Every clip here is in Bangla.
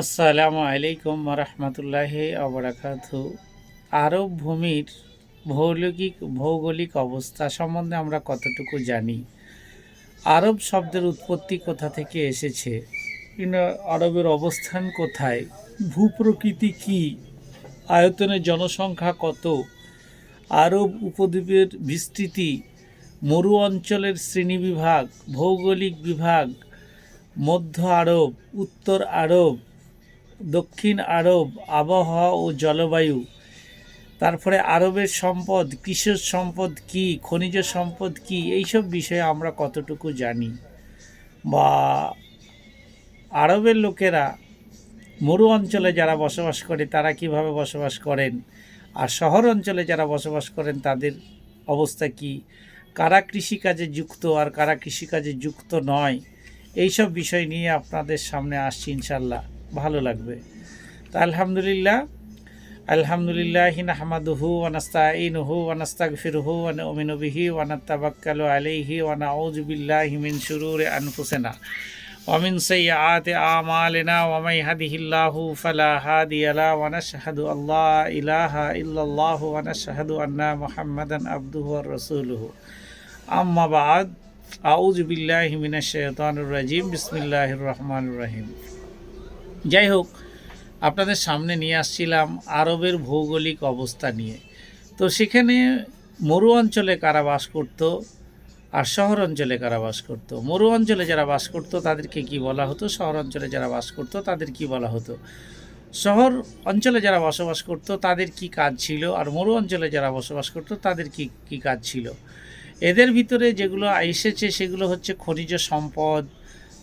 আসসালামু আলাইকুম রহমতুল্লাহ আবরাকাত আরব ভূমির ভৌগোলিক ভৌগোলিক অবস্থা সম্বন্ধে আমরা কতটুকু জানি? আরব শব্দের উৎপত্তি কোথা থেকে এসেছে? আরবের অবস্থান কোথায়? ভূপ্রকৃতি কি? আয়তনের জনসংখ্যা কত? আরব উপদ্বীপের বিস্তৃতি, মরু অঞ্চলের শ্রেণীবিভাগ ভৌগোলিক বিভাগ, মধ্য আরব, উত্তর আরব দক্ষিণ আরব, আবহাওয়া ও জলবায়ু। তারপরে আরবের সম্পদ কৃষি সম্পদ কি, খনিজ সম্পদ কি, এইসব বিষয়ে আমরা কতটুকু জানি? বা আরবের লোকেরা মরু অঞ্চলে যারা বসবাস করে, তারা কীভাবে বসবাস করেন? আর শহর অঞ্চলে যারা বসবাস করেন, তাদের অবস্থা কি? কারা কৃষিকাজে যুক্ত আর কারা কৃষিকাজে যুক্ত নয়? এইসব বিষয় নিয়ে আপনাদের সামনে আসছি ইনশাল্লাহ ভালো লাগবে। তা আলহামদুলিল্লাহ আলহামদুলিল্লাহ নাহমাদুহু ওয়ানাস্তাইনুহু ওয়ানাস্তাগফিরুহু ওয়া নুমিনু বিহি ওয়া নাতাওয়াক্কালু আলাইহি ওয়া নাউযু বিল্লাহি মিন শুরুরি আনফুসিনা ওয়া মিন সাইয়্যাতি আমালিনা ওয়া মান ইয়াহদিহিল্লাহু ফালা হাদিয়া লা ওয়া নাশহাদু আল্লা ইলাহা ইল্লাল্লাহু ওয়া নাশহাদু আন্না মুহাম্মাদান আবদুহু ওয়া রাসূলুহু আম্মা বাদ আউযু বিল্লাহি মিনাশ শাইতানির রাজিম বিসমিল্লাহির রহিম যাই হোক, আপনাদের সামনে নিয়ে আসছিলাম আরবের ভৌগোলিক অবস্থা নিয়ে। তো সেখানে মরু অঞ্চলে কারা বাস করত আর শহর অঞ্চলে কারা বাস করত? মরু অঞ্চলে যারা বাস করত, তাদেরকে কি বলা হতো? শহর অঞ্চলে যারা বাস করত, তাদের কি বলা হতো? শহর অঞ্চলে যারা বসবাস করত, তাদের কি কাজ ছিল? আর মরু অঞ্চলে যারা বসবাস করত, তাদের কি কি কাজ ছিল? এদের ভিতরে যেগুলো এসেছে, সেগুলো হচ্ছে খনিজ সম্পদ,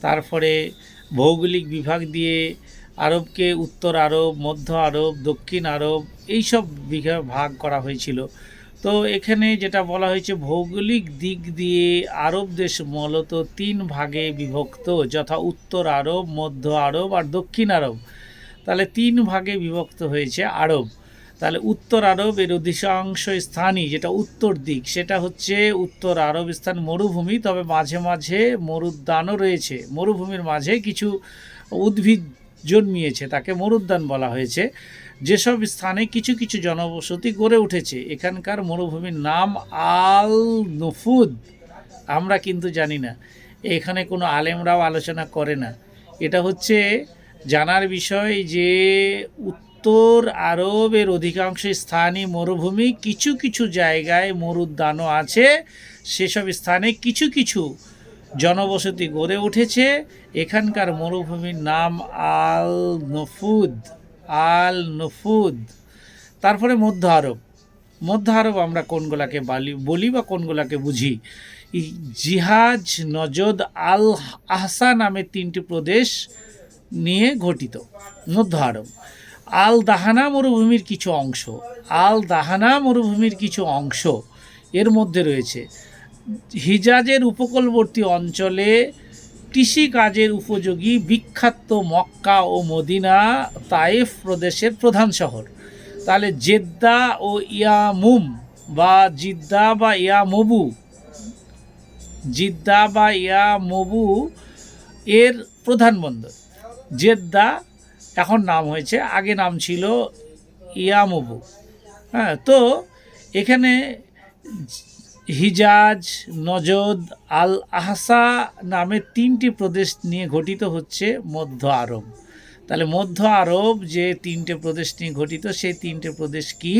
তারপরে ভৌগোলিক বিভাগ দিয়ে আরবকে উত্তর আরব, মধ্য আরব, দক্ষিণ আরব এইসব বিভাগ ভাগ করা হয়েছিল। তো এখানে যেটা বলা হয়েছে, ভৌগোলিক দিক দিয়ে আরব দেশ মূলত তিন ভাগে বিভক্ত, যথা উত্তর আরব, মধ্য আরব আর দক্ষিণ আরব। তাহলে তিন ভাগে বিভক্ত হয়েছে আরব। তাহলে উত্তর আরব এর অধিকাংশ স্থানই যেটা উত্তর দিক, সেটা হচ্ছে উত্তর আরব স্থান মরুভূমি। তবে মাঝে মাঝে মরুদ্যানও রয়েছে। মরুভূমির মাঝে কিছু উদ্ভিদ জন্মিয়েছে, তাকে মরুদ্যান বলা হয়েছে। যেসব স্থানে কিছু কিছু জনবসতি গড়ে উঠেছে, এখানকার মরুভূমির নাম আল নফুদ আমরা কিন্তু জানি না, এখানে কোনো আলেমরাও আলোচনা করে না। এটা হচ্ছে জানার বিষয় যে উত্তর আরবের অধিকাংশ স্থানই মরুভূমি। কিছু কিছু জায়গায় মরুদ্যানও আছে। সেসব স্থানে কিছু কিছু জনবসতি গড়ে উঠেছে। এখানকার মরুভূমির নাম আল নফুদ আল নফুদ তারপরে মধ্য আরব। মধ্য আরব আমরা কোনগুলাকে বালি, বলি বা কোনগুলাকে বুঝি? জিহাজ নজদ আল আহসা নামে তিনটি প্রদেশ নিয়ে গঠিত। মধ্য আরব। আল দাহানা মরুভূমির কিছু অংশ আল দাহানা মরুভূমির কিছু অংশ এর মধ্যে রয়েছে। হিজাজের উপকূলবর্তী অঞ্চলে কৃষিকাজের উপযোগী বিখ্যাত মক্কা ও মদিনা তাইফ প্রদেশের প্রধান শহর। তাহলে জেদ্দা ও ইয়ামুম বা জিদ্দা বা ইয়ামবু, জিদ্দা বা ইয়ামবু এর প্রধান বন্দর। জেদ্দা এখন নাম হয়েছে, আগে নাম ছিল ইয়ামবু। হ্যাঁ তো এখানে হিজাজ, নজদ আল আহসা নামে তিনটি প্রদেশ নিয়ে গঠিত হচ্ছে মধ্য আরব। তাহলে মধ্য আরব যে তিনটে প্রদেশ নিয়ে গঠিত, সেই তিনটে প্রদেশ কি?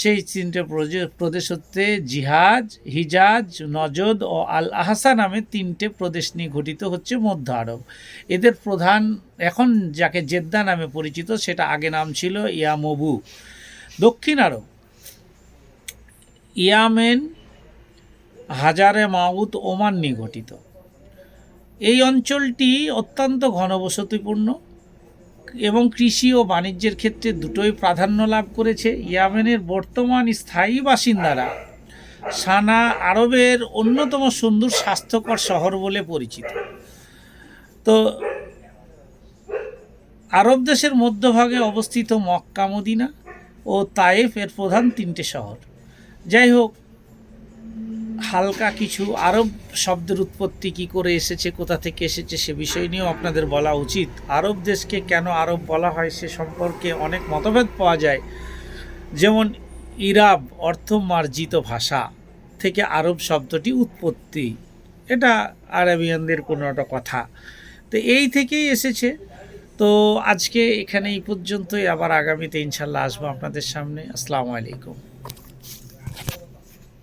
সেই তিনটে প্রদেশ হচ্ছে জিহাজ হিজাজ, নজদ ও আল আহসা নামে তিনটে প্রদেশ নিয়ে গঠিত হচ্ছে মধ্য আরব। এদের প্রধান এখন যাকে জেদ্দা নামে পরিচিত, সেটা আগে নাম ছিল ইয়ামবু। দক্ষিণ আরব, ইয়ামেন, হাজারে মাউত, ওমান নিয়ে গঠিত। এই অঞ্চলটি অত্যন্ত ঘনবসতিপূর্ণ। এবং কৃষি ও বাণিজ্যের ক্ষেত্রে দুটোই প্রাধান্য লাভ করেছে ইয়ামেনের বর্তমান স্থায়ী বাসিন্দারা। সানা আরবের অন্যতম সুন্দর স্বাস্থ্যকর শহর বলে পরিচিত। তো আরব দেশের মধ্যভাগে অবস্থিত মক্কা, মদিনা ও তায়েফ এর প্রধান তিনটে শহর। যাই হোক হালকা কিছু আরব শব্দের উৎপত্তি কি করে এসেছে, কোথা থেকে এসেছে সে বিষয় নিয়েও আপনাদের বলা উচিত। আরব দেশকে কেন আরব বলা হয় সে সম্পর্কে অনেক মতভেদ পাওয়া যায়। যেমন ইরাব অর্থ মার্জিত ভাষা থেকে আরব শব্দটি উৎপত্তি। এটা আরবিয়ানদের কোনো একটা কথা। তো এই থেকেই এসেছে। তো আজকে এখানে এই পর্যন্তই। আবার আগামীতে ইনশাল্লাহ আসব আপনাদের সামনে। আসসালামু আলাইকুম।